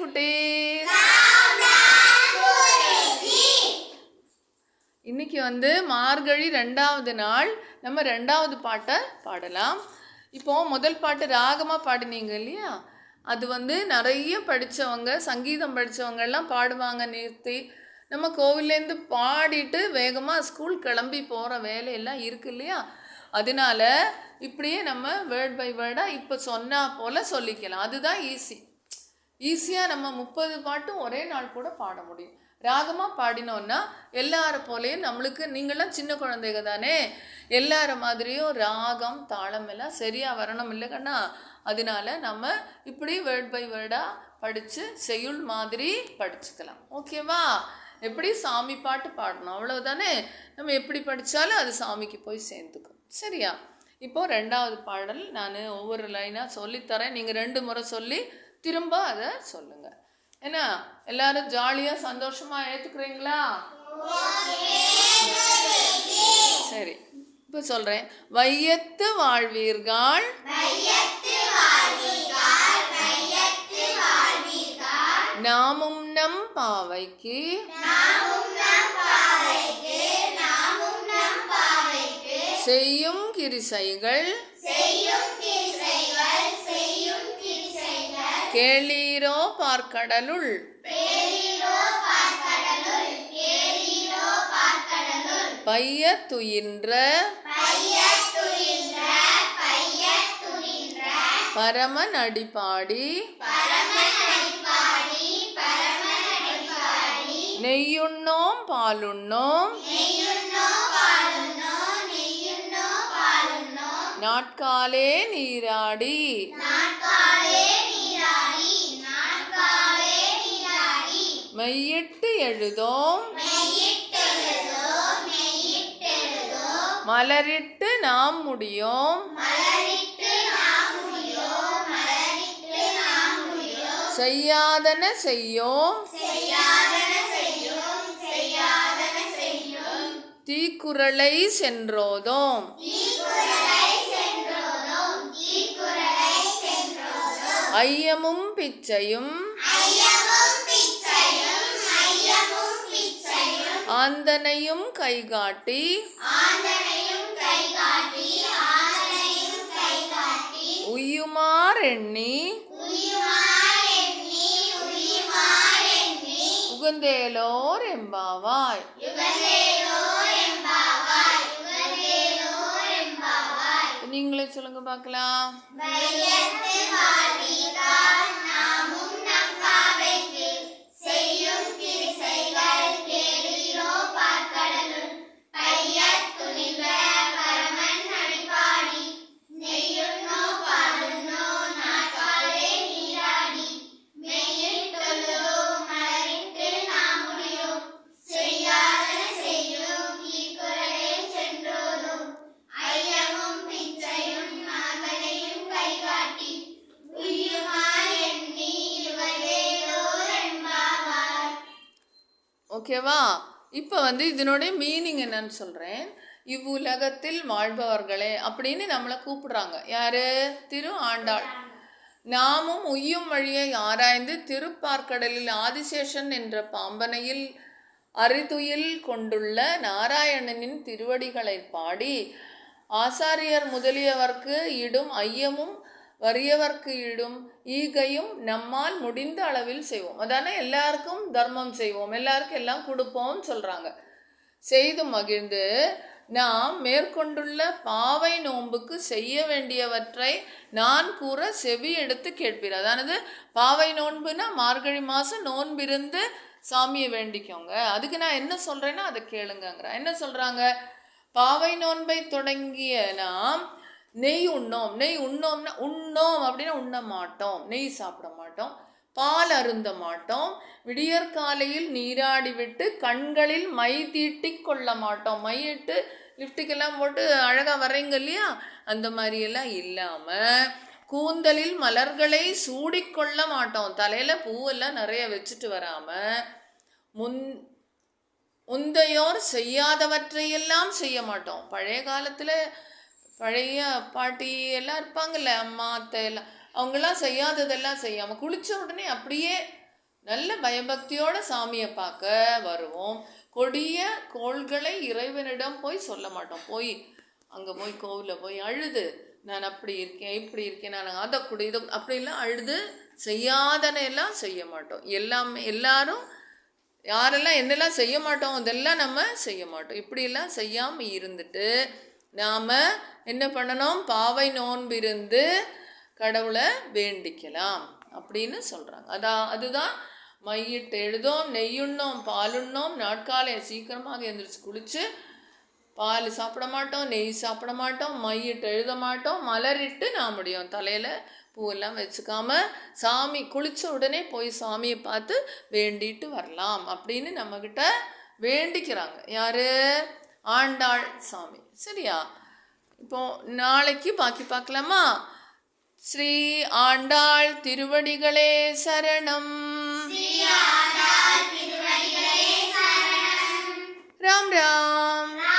குட்டி. இன்னைக்கு வந்து மார்கழி ரெண்டாவது நாள். நம்ம ரெண்டாவது பாட்டை பாடலாம். இப்போ முதல் பாட்டு ராகமாக பாடினீங்க இல்லையா? அது வந்து நிறைய படித்தவங்க சங்கீதம் படித்தவங்கெல்லாம் பாடுவாங்க நிறுத்தி. நம்ம கோவில்லேருந்து பாடிட்டு வேகமாக ஸ்கூல் கிளம்பி போகிற வேலையெல்லாம் இருக்கு இல்லையா? அதனால இப்படியே நம்ம வேர்ட் பை வேர்டாக இப்போ சொன்னால் போல் சொல்லிக்கலாம். அதுதான் ஈஸி ஈஸியாக நம்ம முப்பது பாட்டும் ஒரே நாள் கூட பாட முடியும். ராகமாக பாடினோன்னா எல்லார போலேயும் நம்மளுக்கு நீங்களாம் சின்ன குழந்தைங்க தானே எல்லார மாதிரியும் ராகம் தாளம் எல்லாம் சரியாக வரணும் இல்லைக்கண்ணா அதனால நம்ம இப்படி வேர்ட் பை வேர்டாக படித்து செய்யுள் மாதிரி படிச்சுக்கலாம். ஓகேவா எப்படி சாமி பாட்டு பாடணும்? அவ்வளவுதானே? நம்ம எப்படி படித்தாலும் அது சாமிக்கு போய் சேர்ந்துக்கும். சரியா? இப்போது ரெண்டாவது பாடல் நான் ஒவ்வொரு லைனாக சொல்லித்தரேன். நீங்கள் ரெண்டு முறை சொல்லி திரும்ப அதை சொல்லுங்க. என்ன எல்லாரும் ஜாலியாக சந்தோஷமாக ஏத்துக்கிறீங்களா? சரி இப்போ சொல்கிறேன் வையத்து வாழ்வீர்கள்? நாமும் நம் பாவைக்கு? செய்யும் கிரிசைகள்? கேளீரோ பார்க்கடலுள். பைய துயின்ற பரமன் அடிப்பாடி நெய்யுண்ணோம் பாலுண்ணோம். நாட்காலே நீராடி. மெய்யிட்டு எழுதோம். மலரிட்டு நாம் முடியோம். செய்யாதன செய்யோம். தீக்குறளை சென்றோதோம். ஐயமும் பிச்சையும். ஆந்தனையும் கைகாட்டி உய்யுமாறெண்ணி உகந்தேலோர் எம்பாவாய் நீங்களே சொல்லுங்க பார்க்கலாம். செய்யும் கிரிசைகள் கேளிரோ ஓகேவா? இப்போ வந்து இதனுடைய மீனிங் என்னன்னு சொல்கிறேன் இவ்வுலகத்தில் வாழ்பவர்களே அப்படின்னு நம்மளை கூப்பிடுறாங்க. யாரு? திரு ஆண்டாள். நாமும் உய்யும் வழியை ஆராய்ந்து திருப்பார்க்கடலில் ஆதிசேஷன் என்ற பாம்பனையில் அரிதுயில் கொண்டுள்ள நாராயணனின் திருவடிகளை பாடி ஆசாரியர் முதலியவர்க்கு இடும் ஐயமும் வறியவர்க்கு இடும் ஈகையும் நம்மால் முடிந்த அளவில் செய்வோம். அதானே எல்லாருக்கும் தர்மம் செய்வோம். எல்லாருக்கும் எல்லாம் கொடுப்போம் சொல்கிறாங்க செய்து மகிழ்ந்து நாம் மேற்கொண்டுள்ள பாவை நோன்புக்கு செய்ய வேண்டியவற்றை நான் கூற செவி எடுத்து கேட்பீர். அதானது பாவை நோன்புனா மார்கழி மாதம் நோன்பிருந்து சாமியை வேண்டிக்கோங்க. அதுக்கு நான் என்ன சொல்கிறேன்னா அதை கேளுங்கங்கிறேன் என்ன சொல்கிறாங்க பாவை நோன்பை தொடங்கிய நாம் நெய் உண்ணோம் நெய் உண்ணோம்னா உண்ணோம் அப்படின்னா உண்ண மாட்டோம் நெய் சாப்பிட மாட்டோம் பால் அருந்த மாட்டோம் விடியற்காலையில் நீராடி விட்டு கண்களில் மை தீட்டி கொள்ள மாட்டோம். மையிட்டு லிப்டிக்கெல்லாம் போட்டு அழகாக வர்றீங்க இல்லையா? அந்த மாதிரியெல்லாம் இல்லாமல் கூந்தலில் மலர்களை சூடிக்கொள்ள மாட்டோம். தலையில் பூவெல்லாம் நிறைய வச்சுட்டு வராமல் முன் முந்தையோர் செய்யாதவற்றையெல்லாம் செய்ய மாட்டோம். பழைய காலத்தில் பழைய பாட்டி எல்லாம் இருப்பாங்கல்ல அம்மா அத்தை எல்லாம் அவங்கெல்லாம் செய்யாததெல்லாம் செய்யாமல் குளித்த உடனே அப்படியே நல்ல பயபக்தியோட சாமியை பார்க்க வருவோம். கொடிய கோள்களை இறைவனிடம் போய் சொல்ல மாட்டோம். போய் அங்கே போய் கோவிலில் போய் அழுது நான் அப்படி இருக்கேன் இப்படி இருக்கேன் நான் அதை கூட இதை அப்படிலாம் அழுது செய்யாதனையெல்லாம் செய்ய மாட்டோம். எல்லாமே எல்லாரும் யாரெல்லாம் என்னெல்லாம் செய்ய மாட்டோம் அதெல்லாம் நம்ம செய்ய மாட்டோம். இப்படியெல்லாம் செய்யாமல் இருந்துட்டு நாம் என்ன பண்ணணும்? பாவை நோன்பு இருந்து கடவுளை வேண்டிக்கலாம் அப்படின்னு சொல்கிறாங்க அதான் அதுதான் மையிட்டு எழுதோம் நெய்யுண்ணோம் பாலுண்ணோம். நாட்காலையை சீக்கிரமாக எழுந்திரிச்சு குளித்து பால் சாப்பிட மாட்டோம் நெய் சாப்பிட மாட்டோம் மையிட்டு எழுத மாட்டோம். மலரிட்டு நான் முடியும். தலையில் பூவெல்லாம் வச்சுக்காம சாமி குளித்த உடனே போய் சாமியை பார்த்து வேண்டிட்டு வரலாம் அப்படின்னு நம்மக்கிட்ட வேண்டிக்கிறாங்க. யார்? ஆண்டாள் சாமி. சரியா? இப்போது நாளைக்கு பாக்கி பார்க்கலாமா ஸ்ரீ ஆண்டாள் திருவடிகளே சரணம். ராம். ராம்